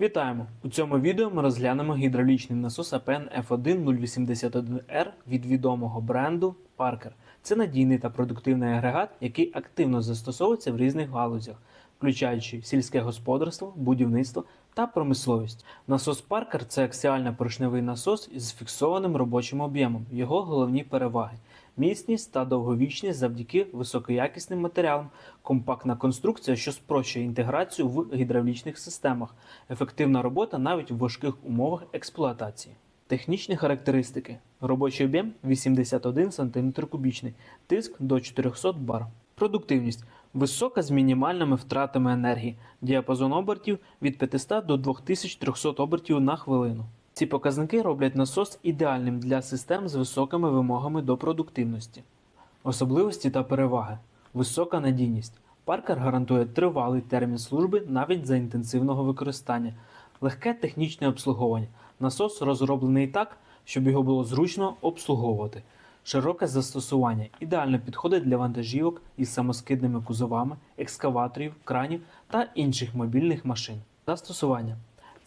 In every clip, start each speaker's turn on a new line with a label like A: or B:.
A: Вітаємо! У цьому відео ми розглянемо гідравлічний насос APN F1 081R від відомого бренду Parker. Це надійний та продуктивний агрегат, який активно застосовується в різних галузях, включаючи сільське господарство, будівництво та промисловість. Насос Parker – це аксіально-поршневий насос із фіксованим робочим об'ємом. Його головні переваги міцність та довговічність завдяки високоякісним матеріалам, компактна конструкція, що спрощує інтеграцію в гідравлічних системах, ефективна робота навіть в важких умовах експлуатації. Технічні характеристики: робочий об'єм 81 см3, тиск до 400 бар. Продуктивність висока з мінімальними втратами енергії, діапазон обертів від 500 до 2300 обертів на хвилину. Ці показники роблять насос ідеальним для систем з високими вимогами до продуктивності. Особливості та переваги. Висока надійність. Паркер гарантує тривалий термін служби навіть за інтенсивного використання. Легке технічне обслуговування. Насос розроблений так, щоб його було зручно обслуговувати. Широке застосування ідеально підходить для вантажівок із самоскидними кузовами, екскаваторів, кранів та інших мобільних машин. Застосування.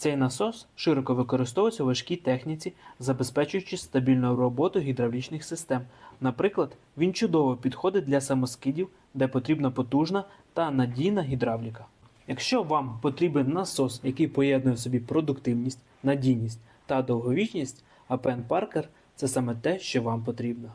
A: Цей насос широко використовується у важкій техніці, забезпечуючи стабільну роботу гідравлічних систем. Наприклад, він чудово підходить для самоскидів, де потрібна потужна та надійна гідравліка. Якщо вам потрібен насос, який поєднує в собі продуктивність, надійність та довговічність, APN Parker – це саме те, що вам потрібно.